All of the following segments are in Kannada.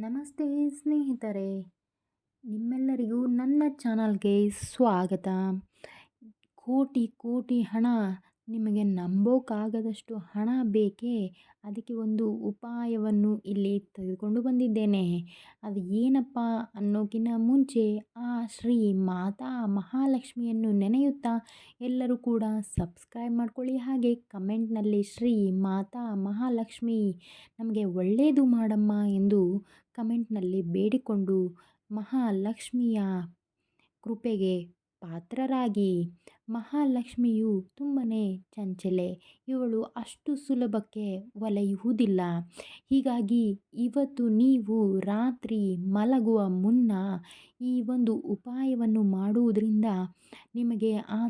ನಮಸ್ತೆ ಸ್ನೇಹಿತರೆ ನಿಮ್ಮೆಲ್ಲರಿಗೂ ನನ್ನ ಚಾನಲ್ಗೆ ಸ್ವಾಗತ. ಕೋಟಿ ಕೋಟಿ ಹಣ ನಿಮಗೆ ನಂಬೋಕ್ಕಾಗದಷ್ಟು ಹಣ ಬೇಕೇ ಅದಕ್ಕೆ ಒಂದು ಉಪಾಯವನ್ನು ಇಲ್ಲಿ ತೆಗೆದುಕೊಂಡು ಬಂದಿದ್ದೇನೆ. ಅದು ಏನಪ್ಪ ಅನ್ನೋಕ್ಕಿಂತ ಮುಂಚೆ ಆ ಶ್ರೀ ಮಾತಾ ಮಹಾಲಕ್ಷ್ಮಿಯನ್ನು ನೆನೆಯುತ್ತಾ ಎಲ್ಲರೂ ಕೂಡ ಸಬ್ಸ್ಕ್ರೈಬ್ ಮಾಡ್ಕೊಳ್ಳಿ. ಹಾಗೆ ಕಮೆಂಟ್ನಲ್ಲಿ ಶ್ರೀ ಮಾತಾ ಮಹಾಲಕ್ಷ್ಮಿ ನಮಗೆ ಒಳ್ಳೆಯದು ಮಾಡಮ್ಮ ಎಂದು ಕಮೆಂಟ್ನಲ್ಲಿ ಬೇಡಿಕೊಂಡು ಮಹಾಲಕ್ಷ್ಮಿಯ ಕೃಪೆಗೆ ಪಾತ್ರರಾಗಿ ಮಹಾಲಕ್ಷ್ಮಿಯು ತುಂಬನೇ ಚಂಚಲೆ. ಇವಳು ಅಷ್ಟು ಸುಲಭಕ್ಕೆ ಒಲೆಯುವುದಿಲ್ಲ. ಹೀಗಾಗಿ ಇವತ್ತು ನೀವು ರಾತ್ರಿ ಮಲಗುವ ಮುನ್ನ ಈ ಒಂದು ಉಪಾಯವನ್ನು ಮಾಡುವುದರಿಂದ ನಿಮಗೆ ಆ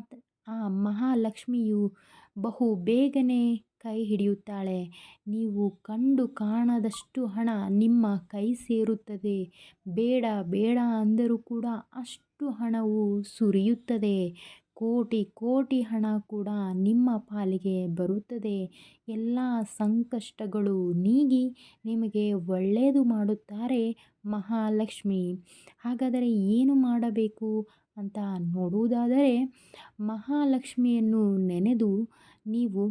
ಆ ಮಹಾಲಕ್ಷ್ಮಿಯು ಬಹು ಬೇಗನೆ ಕೈ ಹಿಡಿಯುತ್ತಾಳೆ. ನೀವು ಕಂಡು ಕಾಣದಷ್ಟು ಹಣ ನಿಮ್ಮ ಕೈ ಸೇರುತ್ತದೆ. ಬೇಡ ಬೇಡ ಅಂದರೂ ಕೂಡ ಅಷ್ಟು ಹಣವು ಸುರಿಯುತ್ತದೆ. ಕೋಟಿ ಕೋಟಿ ಹಣ ಕೂಡ ನಿಮ್ಮ ಪಾಲಿಗೆ ಬರುತ್ತದೆ. ಎಲ್ಲ ಸಂಕಷ್ಟಗಳು ನೀಗಿ ನಿಮಗೆ ಒಳ್ಳೆಯದು ಮಾಡುತ್ತಾರೆ ಮಹಾಲಕ್ಷ್ಮಿ. ಹಾಗಾದರೆ ಏನು ಮಾಡಬೇಕು ಅಂತ ನೋಡುವುದಾದರೆ ಮಹಾಲಕ್ಷ್ಮಿಯನ್ನು ನೆನೆದು ನೀವು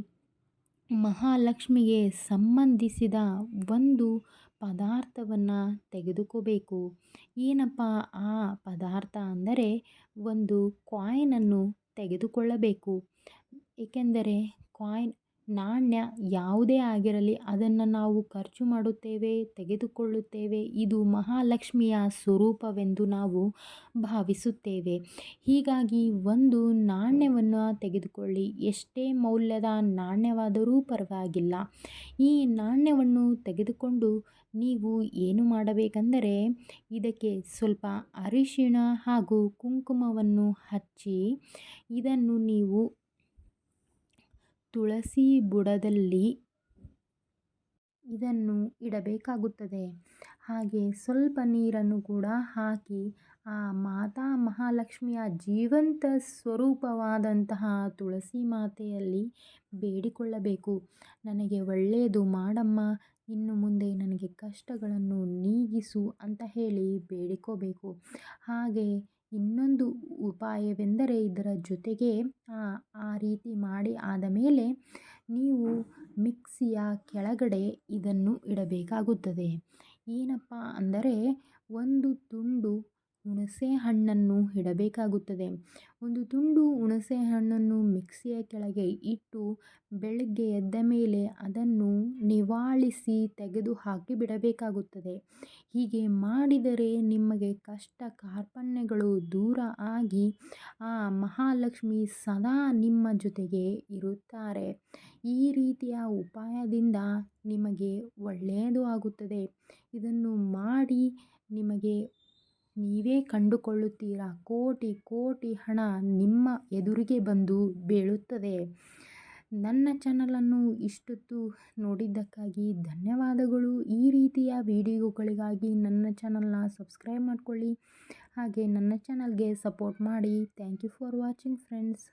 ಮಹಾಲಕ್ಷ್ಮಿಗೆ ಸಂಬಂಧಿಸಿದ ಒಂದು ಪದಾರ್ಥವನ್ನು ತೆಗೆದುಕೋಬೇಕು. ಏನಪ್ಪ ಆ ಪದಾರ್ಥ ಅಂದರೆ ಒಂದು ಕಾಯಿನನ್ನು ತೆಗೆದುಕೊಳ್ಳಬೇಕು. ಏಕೆಂದರೆ ಕಾಯಿನ್ ನಾಣ್ಯ ಯಾವುದೇ ಆಗಿರಲಿ, ಅದನ್ನು ನಾವು ಖರ್ಚು ಮಾಡುತ್ತೇವೆ, ತೆಗೆದುಕೊಳ್ಳುತ್ತೇವೆ, ಇದು ಮಹಾಲಕ್ಷ್ಮಿಯ ಸ್ವರೂಪವೆಂದು ನಾವು ಭಾವಿಸುತ್ತೇವೆ. ಹೀಗಾಗಿ ಒಂದು ನಾಣ್ಯವನ್ನು ತೆಗೆದುಕೊಳ್ಳಿ. ಎಷ್ಟೇ ಮೌಲ್ಯದ ನಾಣ್ಯವಾದರೂ ಪರವಾಗಿಲ್ಲ. ಈ ನಾಣ್ಯವನ್ನು ತೆಗೆದುಕೊಂಡು ನೀವು ಏನು ಮಾಡಬೇಕೆಂದರೆ, ಇದಕ್ಕೆ ಸ್ವಲ್ಪ ಅರಿಶಿಣ ಹಾಗೂ ಕುಂಕುಮವನ್ನು ಹಚ್ಚಿ, ಇದನ್ನು ನೀವು ತುಳಸಿ ಬುಡದಲ್ಲಿ ಇದನ್ನು ಇಡಬೇಕಾಗುತ್ತದೆ. ಹಾಗೆ ಸ್ವಲ್ಪ ನೀರನ್ನು ಕೂಡ ಹಾಕಿ ಆ ಮಾತಾ ಮಹಾಲಕ್ಷ್ಮಿಯ ಜೀವಂತ ಸ್ವರೂಪವಾದಂತಹ ತುಳಸಿ ಮಾತೆಯಲ್ಲಿ ಬೇಡಿಕೊಳ್ಳಬೇಕು. ನನಗೆ ಒಳ್ಳೆಯದು ಮಾಡಮ್ಮ, ಇನ್ನು ಮುಂದೆ ನನಗೆ ಕಷ್ಟಗಳನ್ನು ನೀಗಿಸು ಅಂತ ಹೇಳಿ ಬೇಡಿಕೋಬೇಕು. ಹಾಗೆ ಇನ್ನೊಂದು ಉಪಾಯವೆಂದರೆ ಇದರ ಜೊತೆಗೆ ಆ ರೀತಿ ಮಾಡಿ ಆದ ಮೇಲೆ ನೀವು ಮಿಕ್ಸಿಯ ಕೆಳಗಡೆ ಇದನ್ನು ಇಡಬೇಕಾಗುತ್ತದೆ. ಏನಪ್ಪ ಅಂದರೆ ಒಂದು ತುಂಡು ಹುಣಸೆ ಹಣ್ಣನ್ನು ಇಡಬೇಕಾಗುತ್ತದೆ. ಒಂದು ತುಂಡು ಹುಣಸೆ ಹಣ್ಣನ್ನು ಮಿಕ್ಸಿಯ ಕೆಳಗೆ ಇಟ್ಟು ಬೆಳಗ್ಗೆ ಎದ್ದ ಮೇಲೆ ಅದನ್ನು ನಿವಾಳಿಸಿ ತೆಗೆದು ಹಾಕಿ ಬಿಡಬೇಕಾಗುತ್ತದೆ. ಹೀಗೆ ಮಾಡಿದರೆ ನಿಮಗೆ ಕಷ್ಟ ಕಾರ್ಪಣ್ಯಗಳು ದೂರ ಆಗಿ ಆ ಮಹಾಲಕ್ಷ್ಮಿ ಸದಾ ನಿಮ್ಮ ಜೊತೆಗೆ ಇರುತ್ತಾರೆ. ಈ ರೀತಿಯ ಉಪಾಯದಿಂದ ನಿಮಗೆ ಒಳ್ಳೆಯದು ಆಗುತ್ತದೆ. ಇದನ್ನು ಮಾಡಿ ನಿಮಗೆ ನೀವೇ ಕಂಡುಕೊಳ್ಳುತ್ತೀರಾ? ಕೋಟಿ ಕೋಟಿ ಹಣ ನಿಮ್ಮ ಎದುರಿಗೆ ಬಂದು ಬೀಳುತ್ತದೆ. ನನ್ನ ಚಾನಲನ್ನು ಇಷ್ಟೊತ್ತು ನೋಡಿದ್ದಕ್ಕಾಗಿ ಧನ್ಯವಾದಗಳು. ಈ ರೀತಿಯ ವಿಡಿಯೋಗಳಿಗಾಗಿ ನನ್ನ ಚಾನಲ್ನ ಸಬ್ಸ್ಕ್ರೈಬ್ ಮಾಡಿಕೊಳ್ಳಿ. ಹಾಗೆ ನನ್ನ ಚಾನಲ್ಗೆ ಸಪೋರ್ಟ್ ಮಾಡಿ. Thank you for watching friends.